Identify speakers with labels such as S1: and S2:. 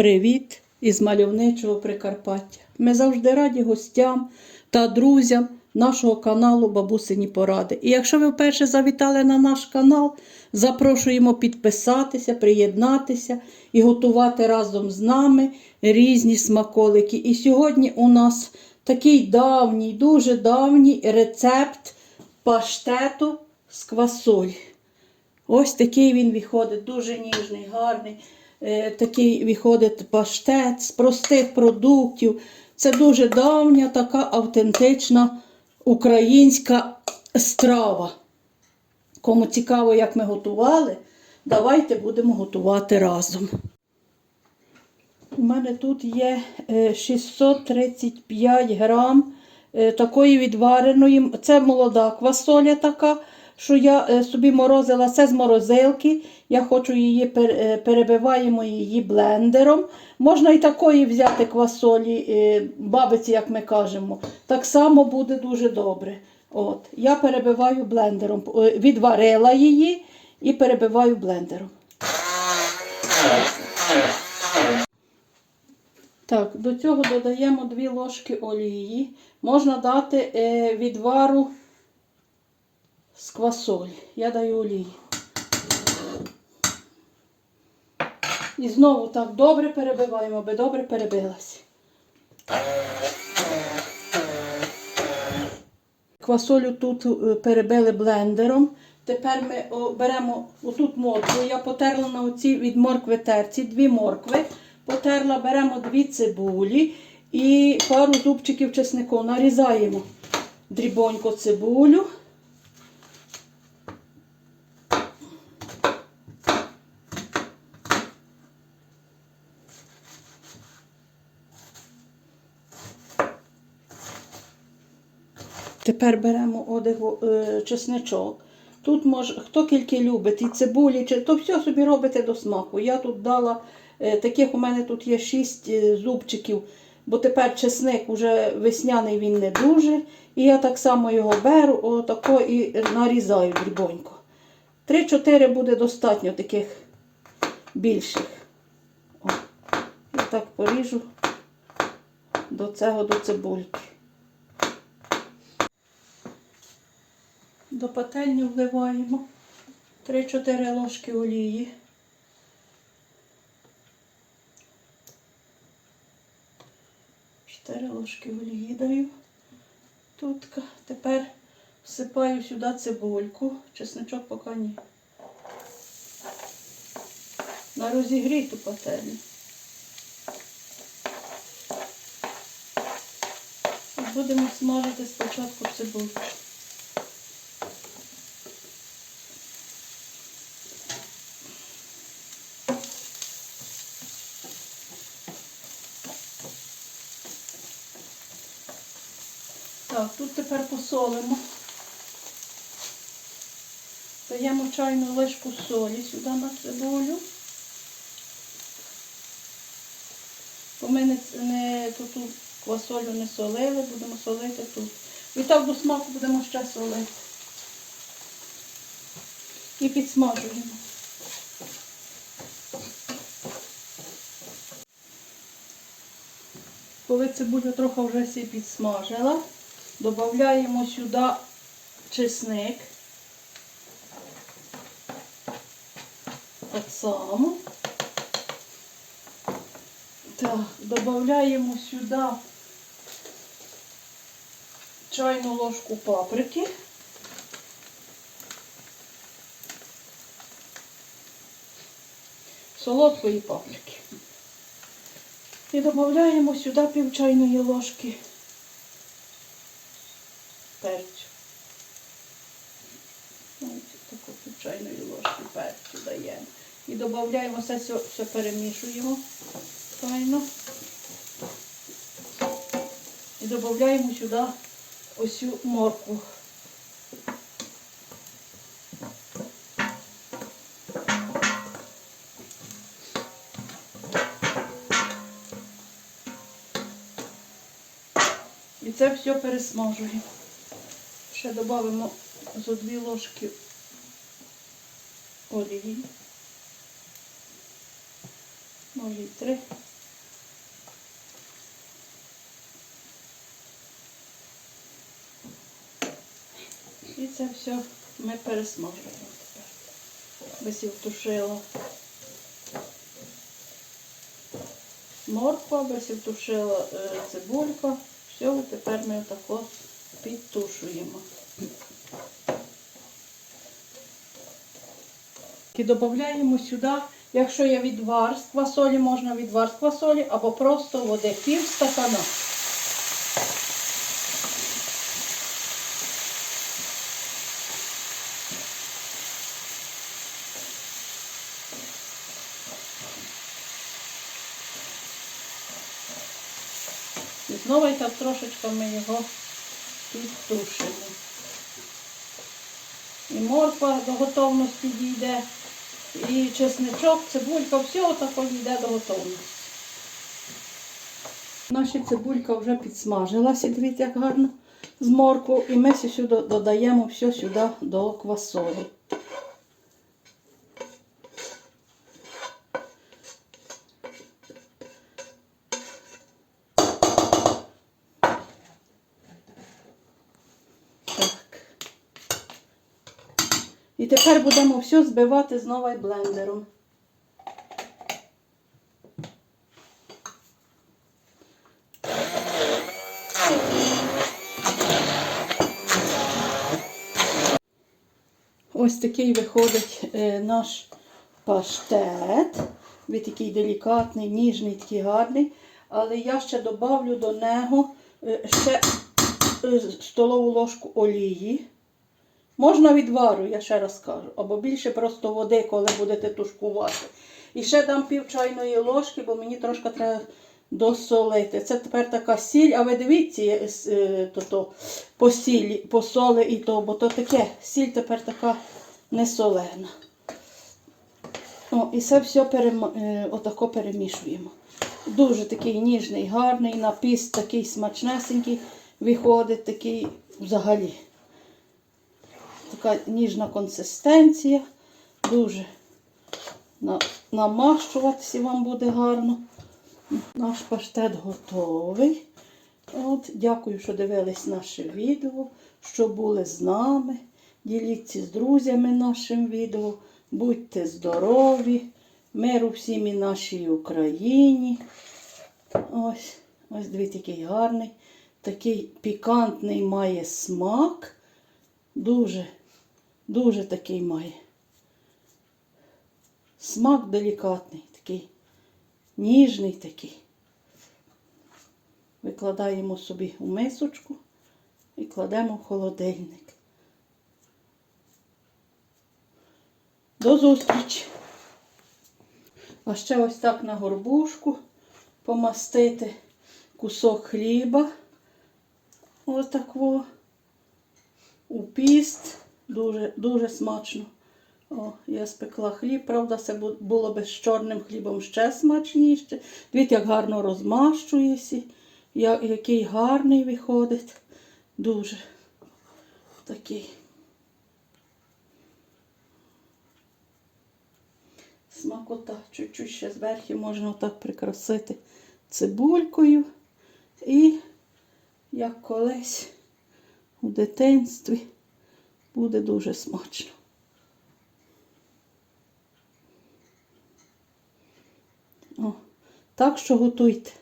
S1: Привіт із мальовничого Прикарпаття. Ми завжди раді гостям та друзям нашого каналу Бабусині Поради. І якщо ви вперше завітали на наш канал, запрошуємо підписатися, приєднатися і готувати разом з нами різні смаколики. І сьогодні у нас такий давній, дуже давній рецепт паштету з квасолі. Ось такий він виходить, дуже ніжний, гарний. Е, Такий виходить паштет з простих продуктів. Це дуже давня, така автентична українська страва. Кому цікаво, як ми готували, давайте будемо готувати разом. У мене тут є е, 635 грам е, такої відвареної. Це молода квасоля така, що я е, собі морозила. Це з морозилки. Я хочу її е, перебиваємо її блендером. Можна і такої взяти квасолі, е, бабиці, як ми кажемо. Так само буде дуже добре. От. Я перебиваю блендером. Відварила її і перебиваю блендером. Так, до цього додаємо 2 ложки олії. Можна дати відвару з квасолі. Я даю олії. І знову так добре перебиваємо, аби добре перебилась. Квасолю тут е, перебили блендером. Тепер ми беремо отут моркву. Я потерла на оці від моркви терці, дві моркви. Потерла, беремо дві цибулі і пару зубчиків чеснику. Нарізаємо дрібонько цибулю. Тепер беремо одягу е, чесничок. Тут може, хто тільки любить, і цибулі, чи, то все собі робите до смаку. Я тут дала, е, таких у мене тут є 6 зубчиків, бо тепер чесник уже весняний він не дуже. І я так само його беру, отако і нарізаю дрібонько. 3-4 буде достатньо таких більших. О, я так поріжу до цього, до цибульки. До пательні вливаємо 3-4 ложки олії. Чотири ложки олії даю. Тут тепер всипаю сюди цибульку, чесночок поки ні. На розігріту пательню. Будемо смажити спочатку цибульку. Так, тут тепер посолимо. Даємо чайну ложку солі сюди на цибулю. Бо ми не, не ту, ту квасолю не солили, будемо солити тут. І так до смаку будемо ще солити. І підсмажуємо. Коли цибуля трохи вже всі підсмажила, додаємо сюди чесник. Так само. Так, додаємо сюди чайну ложку паприки. Солодкої паприки. І додаємо сюди пів чайної ложки перцю. Ось таку пів чайної ложки перцю даємо. І додаємо все, все, все перемішуємо файно. І додаємо сюди ось цю моркву. І це все пересмажуємо. Ще додамо зо дві ложки олії. Й три. І це все ми пересмажуємо тепер. Висівтушила морква, висівтушила е, цибулька. Все, тепер ми отако підтушуємо. І додаємо сюди, якщо є відвар з квасолі, можна відвар з квасолі або просто води, пів стакана. І знову і так трошечки ми його підтушимо. І морква до готовності дійде, і чесничок, цибулька, все отако йде до готовності. Наша цибулька вже підсмажилася, дивіться, як гарно з моркву. І ми сюди додаємо все сюди до квасолі. Тепер будемо все збивати знову блендером. Ось такий виходить е, наш паштет. Він такий делікатний, ніжний, такий гарний. Але я ще додавлю до нього е, ще е, столову ложку олії. Можна відвару, я ще раз кажу, або більше просто води, коли будете тушкувати. І ще дам пів чайної ложки, бо мені трошки треба досолити. Це тепер така сіль, а ви дивіться, е, е, то, то, по сілі, по соли і то, бо то таке, сіль тепер така не солена. О, і це все перем... е, отако перемішуємо. Дуже такий ніжний, гарний, напіс такий смачнесенький, виходить такий взагалі. Така ніжна консистенція. Дуже намащуватися вам буде гарно. Наш паштет готовий. От, дякую, що дивились наше відео, що були з нами. Діліться з друзями нашим відео. Будьте здорові, миру всім і нашій Україні. Ось, ось дивіться, який гарний. Такий пікантний має смак. Дуже, дуже такий має. Смак делікатний, такий, ніжний такий. Викладаємо собі у мисочку і кладемо в холодильник. До зустрічі! А ще ось так на горбушку помастити кусок хліба. Ось такого у піст. Дуже, дуже смачно. О, я спекла хліб, правда, це було би з чорним хлібом ще смачніше. Дивіться, як гарно розмащується, я- який гарний виходить. Дуже такий. Смакота. Чуть-чуть ще зверху можна отак прикрасити цибулькою. І як колись у дитинстві буде дуже смачно. О, так що готуйте.